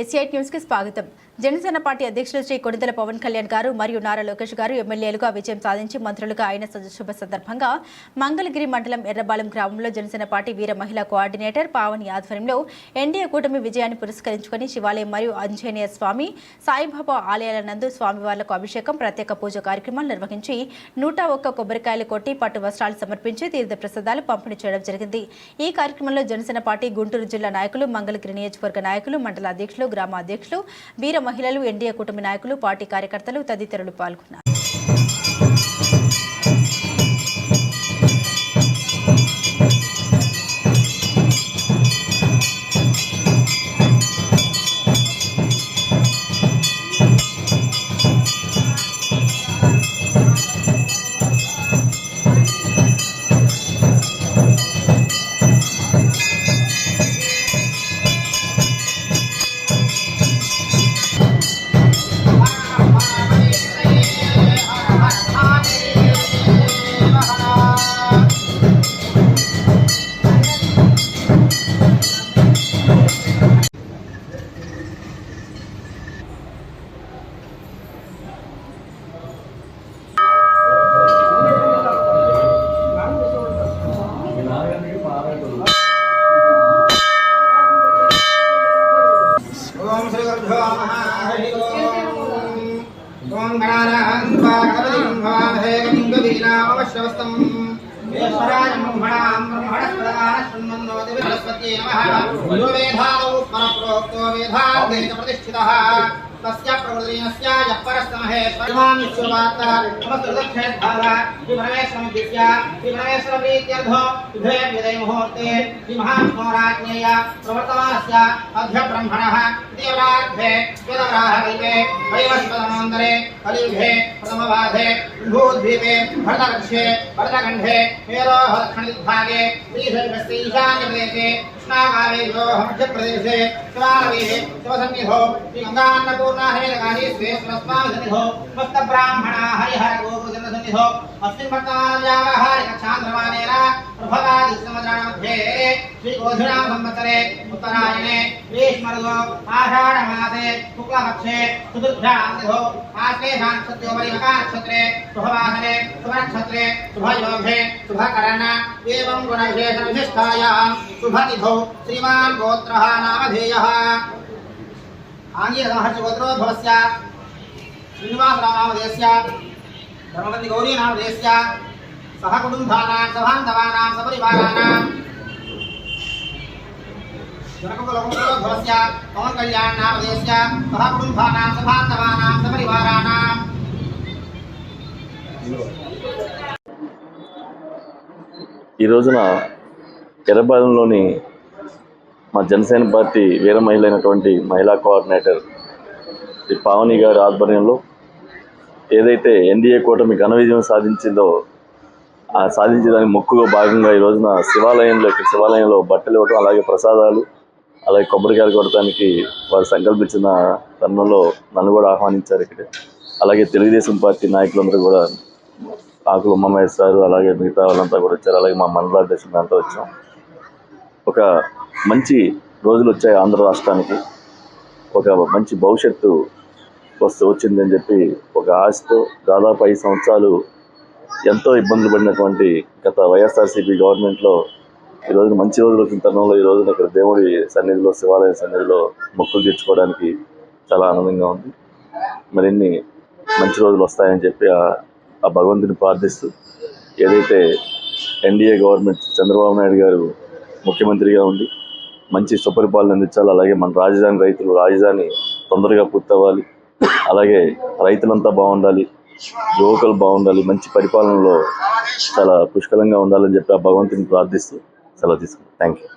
ఎస్ఐట్ న్యూస్కి స్వాగతం. జనసేన పార్టీ అధ్యక్షులు శ్రీ కొణిదెల పవన్ కళ్యాణ్ గారు మరియు నారా లోకేష్ గారు ఎమ్మెల్యేలుగా విజయం సాధించి మంత్రులుగా ఆయన శుభ సందర్భంగా మంగళగిరి మండలం ఎర్రబాలెం గ్రామంలో జనసేన పార్టీ వీర మహిళా కోఆర్డినేటర్ పావని ఆధ్వర్యంలో ఎన్డీఏ కూటమి విజయాన్ని పురస్కరించుకుని శివాలయం మరియు ఆంజనేయ స్వామి సాయిబాబా ఆలయాల నందు స్వామివార్లకు అభిషేకం ప్రత్యేక పూజ కార్యక్రమాలు నిర్వహించి నూట ఒక్క కొబ్బరికాయలు కొట్టి పట్టు వస్త్రాలు సమర్పించి తీర్థ ప్రసాదాలు పంపిణీ చేయడం జరిగింది. ఈ కార్యక్రమంలో జనసేన పార్టీ గుంటూరు జిల్లా నాయకులు మంగళగిరి నియోజకవర్గ నాయకులు మండల అధ్యక్షులు గ్రామ అధ్యక్షులు వీర మహిళలు ఎన్డీఏ కుటుంబ నాయకులు పార్టీ కార్యకర్తలు తదితరులు పాల్గొన్నారు. ఓం श्रवस्तम सरस्वती नमः यो वेधादौ परप्रोक्तो वेधादेन प्रतिष्ठितः। तस्य प्रबोधनेनस्य यः परस्तमहे परमानिश्वराता नमस्तुलक्षेद्भावा विभ्रमेश्वरमित्या विभ्रमेश्वरप्रीत्यर्थो विभे विदय मुहूर्ते विमहात्मराज्ञया प्रवर्तमानस्य अध्यब्रह्मणः देवराध्ये वेदवराहकल्पे वैवस्पदमन्तरे कलियुगे प्रथमबाधे भूद्वीपे भरतकक्षे भरतखण्डे, मेरोः दक्षिणदिग्भागे ईशान्यप्रदेशे कृष्णाकारेयोः शिवसन्निधौ श्रीगङ्गान्नपूर्णा हरिलकाली स्वेश्वरस्वामिसन्निधौ भक्तब्राह्मणा हरिहर गोकुलचन्द्रसन्निधौ अस्मिन् वर्तमानव्यावहारिकक्षान्तरमानेन प्रभवादिश्रमद्राणमध्ये श्रीगोधुनां संवत्सरे उत्तरायणे ग्रीष्मर्गो आषाढमासे, शुक्लपक्षे चतुर्भ्यां तिथौ आश्लेषा नक्षत्रोपरि मकानक्षत्रे शुभवासने शुभनक्षत्रे, शुभयोगे, शुभकरण, एवं गुणविशेषविशिष्टायां शुभतिथौ श्रीमान् गोत्रः नामधेयः। आङ्गीरसमहर्षगोत्रोद्भवस्य श्रीनिवासरामनामधेयस्य धर्मवन्दिगौरीनामधेयस्य सह कुटुम्बानां सभान्तवानां, सपरिवाराणां जनककुलकुलोद्भवस्य पवन कल्याण नामधेयस्य सह कुटुम्बानां सभान्तवानां सपरिवाराणां ఈ రోజున ఎర్రబాలెంలోని మా జనసేన పార్టీ వీర మహిళ అయినటువంటి మహిళా కోఆర్డినేటర్ శ్రీ పావని గారి ఆధ్వర్యంలో ఏదైతే ఎన్డీఏ కూటమి ఘన విజయం సాధించిందో ఆ సాధించేదానికి మొక్కుగా భాగంగా ఈ రోజున శివాలయంలో ఇక్కడ శివాలయంలో బట్టలు ఇవ్వటం అలాగే ప్రసాదాలు అలాగే కొబ్బరికాయలు కొడటానికి వారు సంకల్పించిన తరుణంలో నన్ను కూడా ఆహ్వానించారు ఇక్కడ. అలాగే తెలుగుదేశం పార్టీ నాయకులందరూ కూడా ఆకులు ఉమ్మమేష్ సార్ అలాగే మిగతా వాళ్ళంతా కూడా వచ్చారు అలాగే మా మండల అధ్యక్షులు అంతా వచ్చాం. ఒక మంచి రోజులు వచ్చాయి ఆంధ్ర రాష్ట్రానికి. ఒక మంచి భవిష్యత్తు వస్తూ వచ్చిందని చెప్పి ఒక ఆశతో దాదాపు ఐదు సంవత్సరాలు ఎంతో ఇబ్బందులు పడినటువంటి గత వైఎస్ఆర్సీపీ గవర్నమెంట్లో ఈ రోజు మంచి రోజులు వచ్చిన తరుణంలో ఈ రోజున ఇక్కడ దేవుడి సన్నిధిలో శివాలయ సన్నిధిలో మొక్కులు తీర్చుకోవడానికి చాలా ఆనందంగా ఉంది. మరిన్ని మంచి రోజులు వస్తాయని చెప్పి ఆ- ఆ భగవంతుని ప్రార్థిస్తూ ఏదైతే ఎన్డీఏ గవర్నమెంట్ చంద్రబాబు నాయుడు గారు ముఖ్యమంత్రిగా ఉండి మంచి సుపరిపాలన అందించాలి అలాగే మన రాజధాని రైతులు రాజధాని తొందరగా పూర్తవ్వాలి అలాగే రైతులంతా బాగుండాలి యువకులు బాగుండాలి మంచి పరిపాలనలో చాలా పుష్కలంగా ఉండాలని చెప్పి ఆ భగవంతుని ప్రార్థిస్తూ సెలవు తీసుకుంటాం థ్యాంక్ యూ